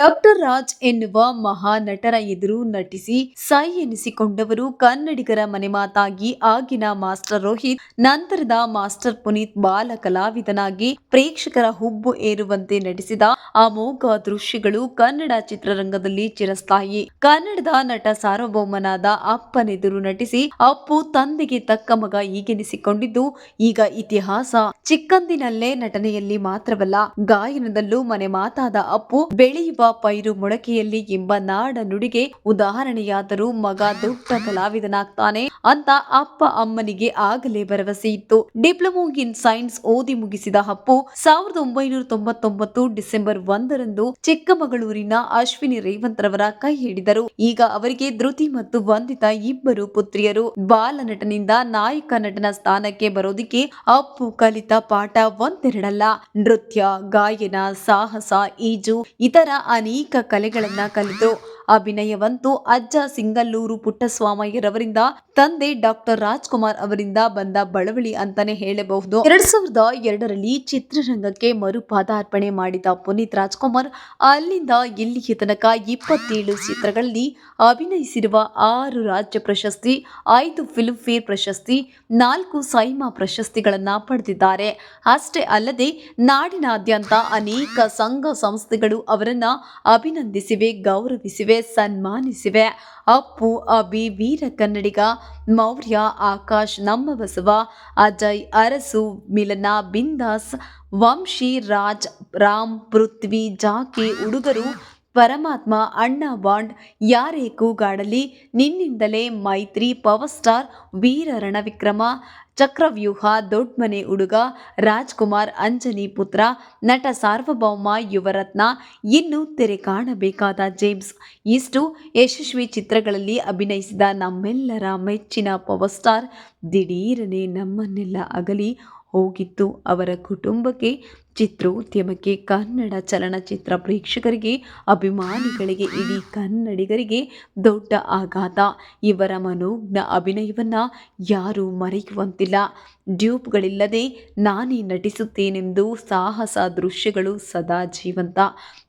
Doctor Raj ಎನ್ನುವ ಮಹಾ ನಟರ ಎದುರು ನಟಿಸಿ ಸೈ ಎನಿಸಿಕೊಂಡವರು ಕನ್ನಡಿಗರ ಮನೆಮಾತಾಗಿ ಆಗಿನ ಮಾಸ್ಟರ್ ರೋಹಿತ್, ನಂತರದ ಮಾಸ್ಟರ್ ಪುನೀತ್ ಬಾಲ ಕಲಾವಿದನಾಗಿ ಪ್ರೇಕ್ಷಕರ ಹುಬ್ಬು ಏರುವಂತೆ ನಟಿಸಿದ ಅಮೋಘ ದೃಶ್ಯಗಳು ಕನ್ನಡ ಚಿತ್ರರಂಗದಲ್ಲಿ ಚಿರಸ್ಥಾಯಿ. ಕನ್ನಡದ ನಟ ಸಾರ್ವಭೌಮನಾದ ಅಪ್ಪನೆದುರು ನಟಿಸಿ ಅಪ್ಪು ತಂದೆಗೆ ತಕ್ಕ ಮಗ ಈಗೆನಿಸಿಕೊಂಡಿದ್ದು ಈಗ ಇತಿಹಾಸ. ಚಿಕ್ಕಂದಿನಲ್ಲೇ ನಟನೆಯಲ್ಲಿ ಮಾತ್ರವಲ್ಲ, ಗಾಯನದಲ್ಲೂ ಮನೆ ಮಾತಾದ ಅಪ್ಪು ಬೆಳೆಯುವ ಪೈರು ಮೊಳಕೆಯಲ್ಲಿ ಎಂಬ ನಾಡ ನುಡಿಗೆ ಉದಾಹರಣೆಯಾದರೂ ಮಗ ದೊಡ್ಡ ಕಲಾವಿದನಾಗ್ತಾನೆ ಅಂತ ಅಪ್ಪ ಅಮ್ಮನಿಗೆ ಆಗಲೇ ಭರವಸೆ ಇತ್ತು. ಡಿಪ್ಲೊಮೊ ಇನ್ ಸೈನ್ಸ್ ಓದಿ ಮುಗಿಸಿದ ಅಪ್ಪು ಸಾವಿರದ ಒಂಬೈನೂರ ತೊಂಬತ್ತೊಂಬತ್ತು ಡಿಸೆಂಬರ್ ಒಂದರಂದು ಚಿಕ್ಕಮಗಳೂರಿನ ಅಶ್ವಿನಿ ರೇವಂತ್ ರವರ ಕೈ ಹಿಡಿದರು. ಈಗ ಅವರಿಗೆ ಧೃತಿ ಮತ್ತು ವಂದಿತ ಇಬ್ಬರು ಪುತ್ರಿಯರು. ಬಾಲ ನಟನಿಂದ ನಾಯಕ ನಟನ ಸ್ಥಾನಕ್ಕೆ ಬರೋದಿಕ್ಕೆ ಅಪ್ಪು ಕಲಿತ ಪಾಠ ಒಂದೆರಡಲ್ಲ. ನೃತ್ಯ, ಗಾಯನ, ಸಾಹಸ, ಈಜು ಇತರ ಅನೇಕ ಕಲೆಗಳನ್ನು ಕಲಿತು ಅಭಿನಯವಂತೂ ಅಜ್ಜ ಸಿಂಗಲ್ಲೂರು ಪುಟ್ಟಸ್ವಾಮಯ್ಯರವರಿಂದ, ತಂದೆ ಡಾಕ್ಟರ್ ರಾಜ್ಕುಮಾರ್ ಅವರಿಂದ ಬಂದ ಬಳವಳಿ ಅಂತಾನೆ ಹೇಳಬಹುದು. ಎರಡ್ ಸಾವಿರದ ಎರಡರಲ್ಲಿ ಚಿತ್ರರಂಗಕ್ಕೆ ಮರುಪಾದಾರ್ಪಣೆ ಮಾಡಿದ ಪುನೀತ್ ರಾಜ್ಕುಮಾರ್, ಅಲ್ಲಿಂದ ಇಲ್ಲಿಗೆ ತನಕ ಇಪ್ಪತ್ತೇಳು ಚಿತ್ರಗಳಲ್ಲಿ ಅಭಿನಯಿಸಿರುವ ಆರು ರಾಜ್ಯ ಪ್ರಶಸ್ತಿ, ಐದು ಫಿಲ್ಮ್ ಫೇರ್ ಪ್ರಶಸ್ತಿ, ನಾಲ್ಕು ಸೈಮಾ ಪ್ರಶಸ್ತಿಗಳನ್ನ ಪಡೆದಿದ್ದಾರೆ. ಅಷ್ಟೇ ಅಲ್ಲದೆ, ನಾಡಿನಾದ್ಯಂತ ಅನೇಕ ಸಂಘ ಸಂಸ್ಥೆಗಳು ಅವರನ್ನ ಅಭಿನಂದಿಸಿವೆ, ಗೌರವಿಸಿವೆ. ಸನ್ಮಾನಿಸಿವೆ. ಅಪ್ಪು ಅಭಿ ವೀರ ಕನ್ನಡಿಗ, ಮೌರ್ಯ ಆಕಾಶ್ ನಮ್ಮ ಬಸವ ಅಜಯ್ ಅರಸು, ಮಿಲನ ಬಿಂದಾಸ್, ವಂಶಿ ರಾಜ್, ರಾಮ್ ಪೃಥ್ವಿ, ಜಾಕಿ ಹುಡುಗರು ಪರಮಾತ್ಮ, ಅಣ್ಣ, ಬಾಂಡ್ ಯಾರೇ ಕೂಗಾಡಲಿ, ನಿನ್ನಿಂದಲೇ ಮೈತ್ರಿ, ಪವರ್ ಸ್ಟಾರ್, ವೀರ ರಣವಿಕ್ರಮ, ಚಕ್ರವ್ಯೂಹ ದೊಡ್ಮನೆ ಹುಡುಗ, ರಾಜ್ಕುಮಾರ್, ಅಂಜನಿ ಪುತ್ರ, ನಟ ಸಾರ್ವಭೌಮ, ಯುವರತ್ನ ಇನ್ನು ತೆರೆ ಕಾಣಬೇಕಾದ ಜೇಮ್ಸ್. ಇಷ್ಟು ಯಶಸ್ವಿ ಚಿತ್ರಗಳಲ್ಲಿ ಅಭಿನಯಿಸಿದ ನಮ್ಮೆಲ್ಲರ ಮೆಚ್ಚಿನ ಪವರ್ ಸ್ಟಾರ್, ದಿಢೀರನೆ ನಮ್ಮನ್ನೆಲ್ಲ ಅಗಲಿ ಹೋಗಿತ್ತು. ಅವರ ಕುಟುಂಬಕ್ಕೆ, ಚಿತ್ರೋದ್ಯಮಕ್ಕೆ, ಕನ್ನಡ ಚಲನಚಿತ್ರ ಪ್ರೇಕ್ಷಕರಿಗೆ, ಅಭಿಮಾನಿಗಳಿಗೆ, ಇಡೀ ಕನ್ನಡಿಗರಿಗೆ ದೊಡ್ಡ ಆಘಾತ. ಇವರ ಮನೋಜ್ಞ ಅಭಿನಯವನ್ನು ಯಾರೂ ಮರೆಯುವಂತಿಲ್ಲ. ಡ್ಯೂಪ್ಗಳಿಲ್ಲದೆ ನಾನೇ ನಟಿಸುತ್ತೇನೆಂದು ಸಾಹಸ ದೃಶ್ಯಗಳು ಸದಾ ಜೀವಂತ.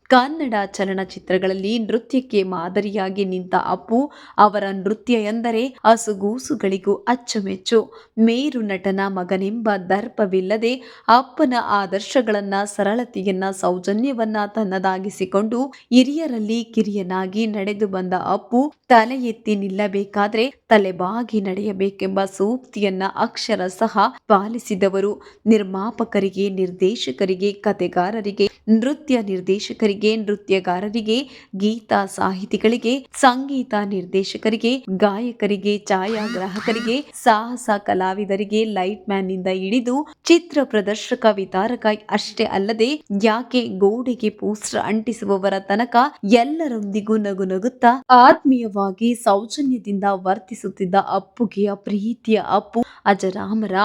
ಕನ್ನಡ ಚಲನಚಿತ್ರಗಳಲ್ಲಿ ನೃತ್ಯಕ್ಕೆ ಮಾದರಿಯಾಗಿ ನಿಂತ ಅಪ್ಪು ಅವರ ನೃತ್ಯ ಎಂದರೆ ಅಸುಗೂಸುಗಳಿಗೂ ಅಚ್ಚುಮೆಚ್ಚು. ಮೇರು ನಟನ ಮಗನೆಂಬ ದರ್ಪವಿಲ್ಲದೆ ಅಪ್ಪನ ಆದರ್ಶಗಳನ್ನ, ಸರಳತೆಯನ್ನ, ಸೌಜನ್ಯವನ್ನ ತನ್ನದಾಗಿಸಿಕೊಂಡು ಹಿರಿಯರಲ್ಲಿ ಕಿರಿಯನಾಗಿ ನಡೆದು ಬಂದ ಅಪ್ಪು ತಲೆ ಎತ್ತಿ ನಿಲ್ಲಬೇಕಾದ್ರೆ ತಲೆಬಾಗಿ ನಡೆಯಬೇಕೆಂಬ ಸೂಕ್ತಿಯನ್ನ ಅಕ್ಷರ ಸಹ ಪಾಲಿಸಿದವರು. ನಿರ್ಮಾಪಕರಿಗೆ, ನಿರ್ದೇಶಕರಿಗೆ ಕತೆಗಾರರಿಗೆ ನೃತ್ಯ ನಿರ್ದೇಶಕರಿಗೆ, ನೃತ್ಯಗಾರರಿಗೆ, ಗೀತಾ ಸಾಹಿತಿಗಳಿಗೆ, ಸಂಗೀತ ನಿರ್ದೇಶಕರಿಗೆ, ಗಾಯಕರಿಗೆ, ಛಾಯಾಗ್ರಾಹಕರಿಗೆ, ಸಾಹಸ ಕಲಾವಿದರಿಗೆ ಲೈಟ್ ಮ್ಯಾನ್ನಿಂದ ಹಿಡಿದು ಚಿತ್ರ ಪ್ರದರ್ಶಕ, ವಿತಾರಕ ಅಷ್ಟೇ ಅಲ್ಲದೆ ಯಾಕೆ ಗೋಡೆಗೆ ಪೋಸ್ಟರ್ ಅಂಟಿಸುವವರ ತನಕ ಎಲ್ಲರೊಂದಿಗೂ ನಗು ನಗುತ್ತಾ ಆತ್ಮೀಯವಾಗಿ ಸೌಜನ್ಯದಿಂದ ವರ್ತಿಸುತ್ತಿದ್ದ ಅಪ್ಪುಗೆಯ ಪ್ರೀತಿಯ ಅಪ್ಪು ಅಜರಾಮರ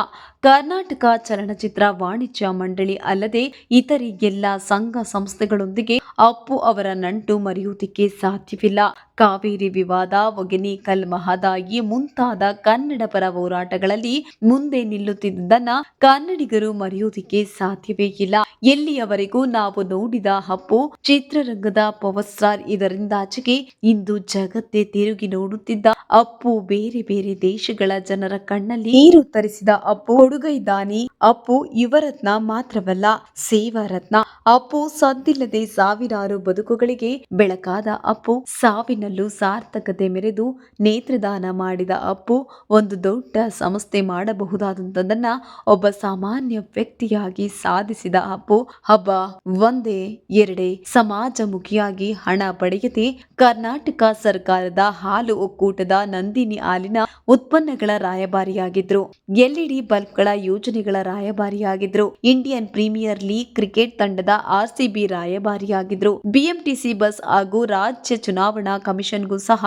ಕರ್ನಾಟಕ ಚಲನಚಿತ್ರ ವಾಣಿಜ್ಯ ಮಂಡಳಿ ಅಲ್ಲದೆ ಇತರೆ ಎಲ್ಲ ಸಂಘ ಸಂಸ್ಥೆಗಳೊಂದಿಗೆ ಅಪ್ಪು ಅವರ ನಂಟು ಮರೆಯುವುದಕ್ಕೆ ಸಾಧ್ಯವಿಲ್ಲ. ಕಾವೇರಿ ವಿವಾದ ಒಗೆನಿಕಲ್ ಮಹದಾಯಿ ಮುಂತಾದ ಕನ್ನಡ ಪರ ಹೋರಾಟಗಳಲ್ಲಿ ಮುಂದೆ ನಿಲ್ಲುತ್ತಿದ್ದನ್ನ ಕನ್ನಡಿಗರು ಮರೆಯುವುದಕ್ಕೆ ಸಾಧ್ಯವೇ ಇಲ್ಲ. ಎಲ್ಲಿಯವರೆಗೂ ನಾವು ನೋಡಿದ ಅಪ್ಪು ಚಿತ್ರರಂಗದ ಪವರ್ ಸ್ಟಾರ್ ಇದರಿಂದಾಚೆಗೆ ಇಂದು ಜಗತ್ತೇ ತಿರುಗಿ ನೋಡುತ್ತಿದ್ದ ಅಪ್ಪು ಬೇರೆ ಬೇರೆ ದೇಶಗಳ ಜನರ ಕಣ್ಣಲ್ಲಿ ನೀರು ತರಿಸಿದ ಅಪ್ಪು. ಹುಡುಗೈದಾನಿ ಅಪ್ಪು ಯುವರತ್ನ ಮಾತ್ರವಲ್ಲ ಸೇವಾರತ್ನ ಅಪ್ಪು. ಸದ್ದಿಲ್ಲದೆ ಸಾವಿರಾರು ಬದುಕುಗಳಿಗೆ ಬೆಳಕಾದ ಅಪ್ಪು. ಸಾವಿನಲ್ಲೂ ಸಾರ್ಥಕತೆ ಮೆರೆದು ನೇತ್ರದಾನ ಮಾಡಿದ ಅಪ್ಪು ಒಂದು ದೊಡ್ಡ ಸಂಸ್ಥೆ ಮಾಡಬಹುದಾದಂಥದ್ದನ್ನು ಒಬ್ಬ ಸಾಮಾನ್ಯ ವ್ಯಕ್ತಿಯಾಗಿ ಸಾಧಿಸಿದ ಅಪ್ಪು. ಹಬ್ಬ ಒಂದೇ, ಎರಡೇ ಸಮಾಜಮುಖಿಯಾಗಿ ಹಣ ಪಡೆಯದೆ ಕರ್ನಾಟಕ ಸರ್ಕಾರದ ಹಾಲು ಒಕ್ಕೂಟದ ನಂದಿನಿ ಹಾಲಿನ ಉತ್ಪನ್ನಗಳ ರಾಯಭಾರಿಯಾಗಿದ್ರು. ಎಲ್ಇಡಿ ಬಲ್ಬ್ಗಳ ಯೋಜನೆಗಳ ರಾಯಭಾರಿಯಾಗಿದ್ರು. ಇಂಡಿಯನ್ ಪ್ರೀಮಿಯರ್ ಲೀಗ್ ಕ್ರಿಕೆಟ್ ತಂಡದ ಆರ್ಸಿಬಿ ರಾಯಭಾರಿಯಾಗಿದ್ರು. ಬಿಎಂಟಿಸಿ ಬಸ್ ಹಾಗೂ ರಾಜ್ಯ ಚುನಾವಣಾ ಕಮಿಷನ್ಗೂ ಸಹ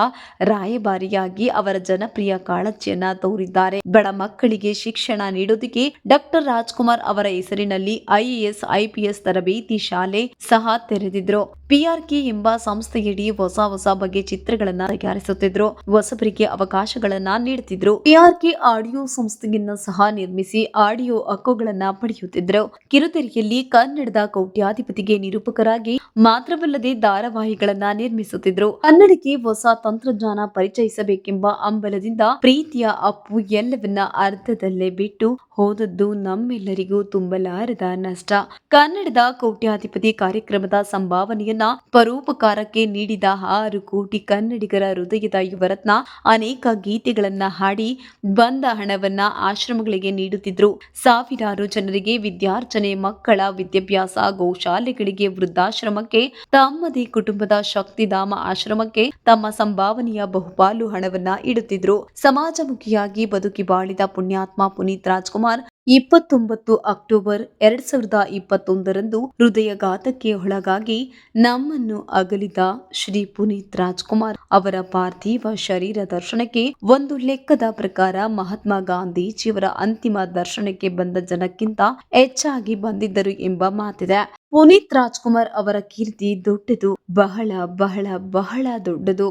ರಾಯಭಾರಿಯಾಗಿ ಅವರ ಜನಪ್ರಿಯ ಕಾಳಜಿಯನ್ನು ತೋರಿದ್ದಾರೆ. ಬಡ ಮಕ್ಕಳಿಗೆ ಶಿಕ್ಷಣ ನೀಡೋದಕ್ಕೆ ಡಾಕ್ಟರ್ ರಾಜ್ಕುಮಾರ್ ಅವರ ಹೆಸರಿನಲ್ಲಿ ಐಎಎಸ್, ಐಪಿಎಸ್ ತರಬೇತಿ ಶಾಲೆ ಸಹ ತೆರೆದಿದ್ರು. ಪಿಆರ್ಕೆ ಎಂಬ ಸಂಸ್ಥೆಯಡಿ ಹೊಸ ಹೊಸ ಬಗೆಯ ಚಿತ್ರಗಳನ್ನ ತಯಾರಿಸುತ್ತಿದ್ರು. ಹೊಸಬರಿಗೆ ಅವಕಾಶಗಳನ್ನ ನೀಡುತ್ತಿದ್ರು ಪಿಆರ್ಕೆ ಆಡಿಯೋ ಸಂಸ್ಥೆಯನ್ನ ಸಹ ನಿರ್ಮಿಸಿ ಆಡಿಯೋ ಹಕ್ಕುಗಳನ್ನ ಪಡೆಯುತ್ತಿದ್ರು. ಕಿರುತೆರೆಯಲ್ಲಿ ಕನ್ನಡದ ಕೌಟ್ಯಾಧಿಪತಿಗೆ ನಿರೂಪಕರಾಗಿ ಮಾತ್ರವಲ್ಲದೆ ಧಾರಾವಾಹಿಗಳನ್ನ ನಿರ್ಮಿಸುತ್ತಿದ್ರು. ಕನ್ನಡಕ್ಕೆ ಹೊಸ ತಂತ್ರಜ್ಞಾನ ಪರಿಚಯಿಸಬೇಕೆಂಬ ಹಂಬಲದಿಂದ ಪ್ರೀತಿಯ ಅಪ್ಪು ಎಲ್ಲವನ್ನ ಅರ್ಧದಲ್ಲೇ ಬಿಟ್ಟು ಹೋದದ್ದು ನಮ್ಮೆಲ್ಲರಿಗೂ ತುಂಬಲಾರದ ನಷ್ಟ. ಕನ್ನಡದ ಕೋಟ್ಯಾಧಿಪತಿ ಕಾರ್ಯಕ್ರಮದ ಸಂಭಾವನೆಯನ್ನ ಪರೋಪಕಾರಕ್ಕೆ ನೀಡಿದ ಆರು ಕೋಟಿ ಕನ್ನಡಿಗರ ಹೃದಯದ ಯುವರತ್ನ ಅನೇಕ ಗೀತೆಗಳನ್ನ ಹಾಡಿ ಬಂದ ಹಣವನ್ನ ಆಶ್ರಮಗಳಿಗೆ ನೀಡುತ್ತಿದ್ರು. ಸಾವಿರಾರು ಜನರಿಗೆ ವಿದ್ಯಾರ್ಜನೆ, ಮಕ್ಕಳ ವಿದ್ಯಾಭ್ಯಾಸ, ಗೋಶಾಲೆಗಳಿಗೆ ವೃದ್ಧಾಶ್ರಮಕ್ಕೆ, ತಮ್ಮದೇ ಕುಟುಂಬದ ಶಕ್ತಿಧಾಮ ಆಶ್ರಮಕ್ಕೆ ತಮ್ಮ ಸಂಭಾವನೆಯ ಬಹುಪಾಲು ಹಣವನ್ನ ಇಡುತ್ತಿದ್ರು. ಸಮಾಜಮುಖಿಯಾಗಿ ಬದುಕಿ ಬಾಳಿದ ಪುಣ್ಯಾತ್ಮ ಪುನೀತ್ ರಾಜ್ಕುಮಾರ್ ಇಪ್ಪತ್ತೊಂಬತ್ತು ಅಕ್ಟೋಬರ್ ಎರಡ್ ಸಾವಿರದ ಇಪ್ಪತ್ತೊಂದರಂದು ಹೃದಯಘಾತಕ್ಕೆ ಒಳಗಾಗಿ ನಮ್ಮನ್ನು ಅಗಲಿದ ಶ್ರೀ ಪುನೀತ್ ರಾಜ್ಕುಮಾರ್ ಅವರ ಪಾರ್ಥಿವ ಶರೀರ ದರ್ಶನಕ್ಕೆ ಒಂದು ಲೆಕ್ಕದ ಪ್ರಕಾರ ಮಹಾತ್ಮ ಗಾಂಧೀಜಿಯವರ ಅಂತಿಮ ದರ್ಶನಕ್ಕೆ ಬಂದ ಜನಕ್ಕಿಂತ ಹೆಚ್ಚಾಗಿ ಬಂದಿದ್ದರು ಎಂಬ ಮಾತಿದೆ. ಪುನೀತ್ ರಾಜ್ಕುಮಾರ್ ಅವರ ಕೀರ್ತಿ ದೊಡ್ಡದು, ಬಹಳ ಬಹಳ ಬಹಳ ದೊಡ್ಡದು.